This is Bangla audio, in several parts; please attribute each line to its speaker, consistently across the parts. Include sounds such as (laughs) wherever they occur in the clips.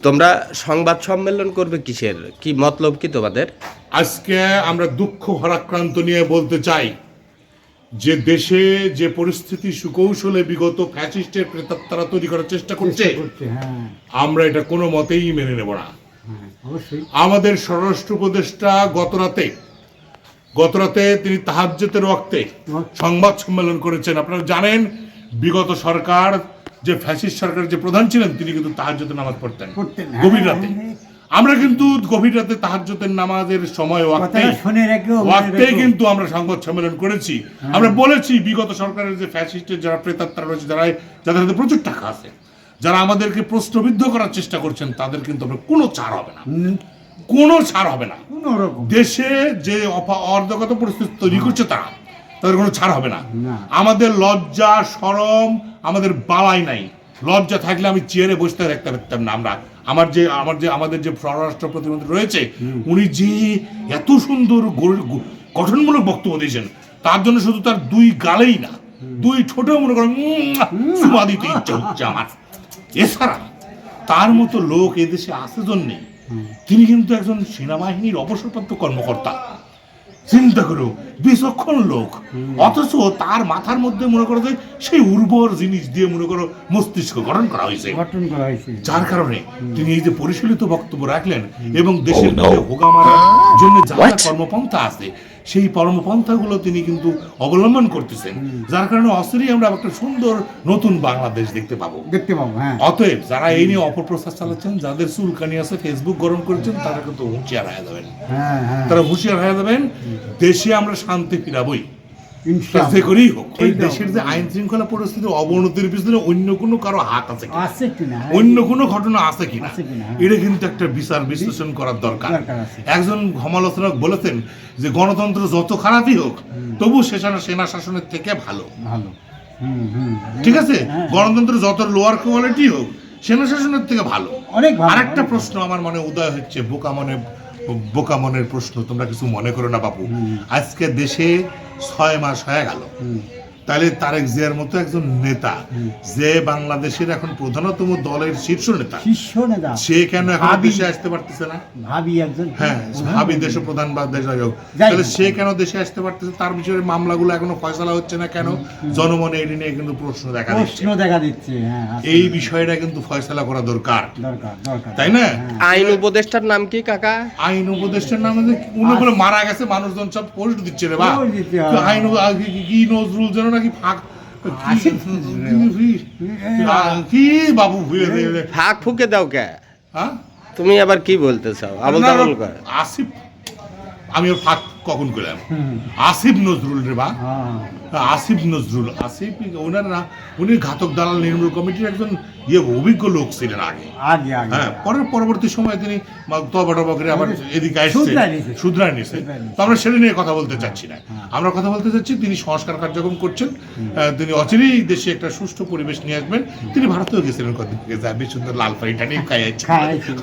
Speaker 1: তোমরা সংবাদ সম্মেলন করবে কিসের? কি মতলব কি তোমাদের?
Speaker 2: আজকে আমরা দুঃখ ভারাক্রান্ত নিয়ে বলতে চাই যে দেশে যে পরিস্থিতি সুকৌশলে বিগত ফ্যাসিস্টের প্রেতাত্মারা তৈরি করার চেষ্টা করছে
Speaker 3: করছে হ্যাঁ।
Speaker 2: আমরা এটা কোনো মতেই মেনে নেব না।
Speaker 3: হ্যাঁ
Speaker 2: আমাদের স্বরাষ্ট্র উপদেষ্টা গত রাতে গত রাতে তিনি তাহাজ্যতের রক্তে সংবাদ সম্মেলন করেছেন। আপনারা জানেন বিগত সরকার যে ফ্যাসিস্ট সরকারের যে প্রধান ছিলেন তিনি কিন্তু তাহাজ্যতের নামাজ পড়তেন।
Speaker 3: হ্যাঁ,
Speaker 2: গভীর রাতে।
Speaker 3: হ্যাঁ।
Speaker 2: আমরা কিন্তু গভীর রাতে তাহাজ্যতের নামাজের সময়
Speaker 3: রেখো।
Speaker 2: কিন্তু আমরা সংবাদ সম্মেলন করেছি। আমরা বলেছি বিগত সরকারের যে ফ্যাসিস্টের যারা প্রেতাত্মা রয়েছে যারা যাদের হাতে প্রচুর টাকা আছে যারা আমাদেরকে প্রশ্নবিদ্ধ করার চেষ্টা করছেন তাদের কিন্তু আমরা কোনো ছাড় হবে না। কোনো ছাড় হবে না। দেশে যে অর্ধগত পরিস্থিতি তৈরি করছে তারা তাদের কোনো ছাড় হবে না। আমাদের লজ্জা সরম আমাদের বালাই নাই। লজ্জা থাকলে আমি চেয়ারে বসতে রাখতে পারতাম না আমরা। আমার যে আমার যে আমাদের যে স্বরাষ্ট্র প্রতিমন্ত্রী রয়েছে উনি যে এত সুন্দর গঠনমূলক বক্তব্য দিয়েছেন তার জন্য শুধু তার দুই গালেই না দুই ঠোঁটেও মনে করেন সুমা দিতে ইচ্ছা হচ্ছে আমার। এছাড়া তার মতো লোক এদেশে আসে জন্যে তিনি কিন্তু একজন সেনাবাহিনীর অবসরপ্রাপ্ত কর্মকর্তা। চিন্তা করো বিচক্ষণ লোক। অথচ তার মাথার মধ্যে মনে করো যে সেই উর্বর জিনিস দিয়ে মনে করো মস্তিষ্ক গঠন করা হয়েছে।
Speaker 3: গঠন করা হয়েছে।
Speaker 2: যার কারণে তিনি এই যে পরিশীলিত বক্তব্য রাখলেন এবং দেশের মধ্যে হোগা মারার জন্য যা কর্মপন্থা আছে সেই পরমপন্থাগুলো তিনি কিন্তু অবলম্বন করতেছেন। যার কারণে অস্ত্রই আমরা একটা সুন্দর নতুন বাংলাদেশ দেখতে পাবো।
Speaker 3: দেখতে পাবো হ্যাঁ।
Speaker 2: অতএব যারা এই নিয়ে অপপ্রচার চালাচ্ছেন যাদের চুলকানি আছে ফেসবুক গরম করেছেন তারা কিন্তু হুঁশিয়ার হয়ে যাবেন।
Speaker 3: হ্যাঁ হ্যাঁ।
Speaker 2: তারা হুঁশিয়ার হয়ে যাবেন দেশে আমরা শান্তি ফিরাবই। যে করেই হোক এই দেশের যে আইন শৃঙ্খলা পরিস্থিতির অবনতির পিছনে অন্য কোনো কারও হাত আছে
Speaker 3: আছে কিনা?
Speaker 2: অন্য কোনো ঘটনা আছে কিনা?
Speaker 3: আছে কিনা।
Speaker 2: এটা কিন্তু একটা বিচার বিশ্লেষণ করার দরকার।
Speaker 3: দরকার
Speaker 2: একজন সমালোচক বলেছেন যে গণতন্ত্র যত খারাপই হোক তবু সেখানে সেনা শাসনের থেকে ভালো। ঠিক আছে?
Speaker 3: হ্যাঁ।
Speaker 2: গণতন্ত্র যত লোয়ার কোয়ালিটি হোক সেনা শাসনের থেকে ভালো।
Speaker 3: অনেক
Speaker 2: আরেকটা প্রশ্ন আমার মনে উদয় হচ্ছে বোকা মনে বোকা মনের প্রশ্ন তোমরা কিছু মনে করো না বাপু। আজকে দেশে ছয় মাস হয়ে গেল। তাহলে তারেক জিয়ার মতো একজন নেতা যে বাংলাদেশের এখন প্রধানতম দলের শীর্ষ নেতা
Speaker 3: শীর্ষ নেতা।
Speaker 2: সে কেন এখন দেশে আসতে পারতেছে না?
Speaker 3: ভাবি একজন
Speaker 2: হ্যাঁ ভাবি দেশ প্রধান বা দেশ তাহলে সে কেন দেশে আসতে পারতেছে? তার বিষয়ে মামলাগুলো এখনও ফয়সালা হচ্ছে না কেন? জনমনে এটি নিয়ে কিন্তু প্রশ্ন দেখা দিচ্ছে।
Speaker 3: প্রশ্ন দেখা দিচ্ছে হ্যাঁ
Speaker 2: এই বিষয়টা কিন্তু ফয়সালা করা দরকার।
Speaker 3: দরকার দরকার।
Speaker 2: তাই না?
Speaker 3: হ্যাঁ।
Speaker 1: আইন উপদেষ্টার নাম কি কাকা?
Speaker 2: আইন উপদেষ্টার নাম উনি বলে মারা গেছে মানুষজন সব পোস্ট দিচ্ছে রে বা। আইন কি নজরুল যেন নাকি ফাঁক? কি- কি বাবু ভুলে গেলে
Speaker 1: ফাঁক ফুকে দাও কে?
Speaker 2: হ্যাঁ?
Speaker 1: তুমি আবার কি বলতে চাও? আবল তাবল করে।
Speaker 2: আসিফ আমি ওর ফাঁক কখন করলাম? আসিফ নজরুল রে বা।
Speaker 3: হ্যাঁ।
Speaker 2: আসিফ নজরুল আসিফ ওনার না? উনি ঘাতক দালাল নির্মূল কমিটির একজন ইয়ে অভিজ্ঞ লোক ছিলেন আগে। হ্যাঁ পরের পরবর্তী সময়ে তিনি তবা টবা করে আবার এদিকে আসছে।
Speaker 3: শুধরায় নিছে।
Speaker 2: তো আমরা সেটা নিয়ে কথা বলতে চাচ্ছি না। আমরা কথা বলতে চাচ্ছি তিনি সংস্কার কার্যক্রম করছেন। তিনি অচিরেই দেশে একটা সুষ্ঠু পরিবেশ নিয়ে আসবেন। তিনি ভারতেও গেছিলেন কদিন সুন্দর লাল পাড়িটা নিয়ে।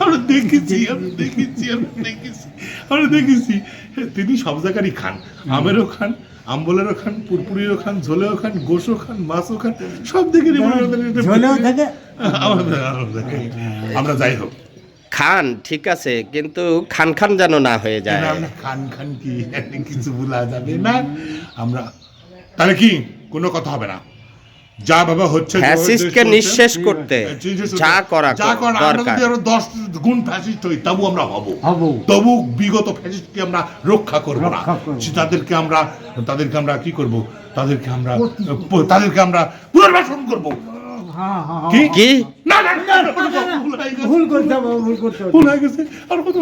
Speaker 2: আমরা দেখেছি আমরা দেখেছি আমরা দেখেছি আমরা দেখেছি। হ্যাঁ, তিনি সব জায়গারই খান আমেরও খান আম্বলেরও খান পুরপুরিও খান ঝোলেও খান গোশও খান মাছও খান সব দিকে (laughs) আমরা যাই হোক।
Speaker 1: খান ঠিক আছে কিন্তু খান খান যেন না হয়ে যায়।
Speaker 2: আমরা খান খান কি? কিছু বলা যাবে না। আমরা তাহলে কি? কোনো কথা হবে না। যা বাবা হচ্ছে
Speaker 1: ফ্যাসিস্টকে নিঃশেষ করতে যা করা
Speaker 2: যা করা আমরা যদি আরও দশ গুণ ফ্যাসিস্ট হই তবু আমরা হব।
Speaker 3: হব।
Speaker 2: তবু বিগত ফ্যাসিস্টকে আমরা রক্ষা করব না। তাদেরকে আমরা তাদেরকে আমরা কি করব? তাদেরকে আমরা তাদেরকে আমরা পুনর্বাসন করব।
Speaker 3: হ্যাঁ হ্যাঁ
Speaker 2: কি
Speaker 1: কি
Speaker 2: না না হয়ে
Speaker 3: ভুল করতে ভুল করতে
Speaker 2: ভুল হয়ে গেছে আর কত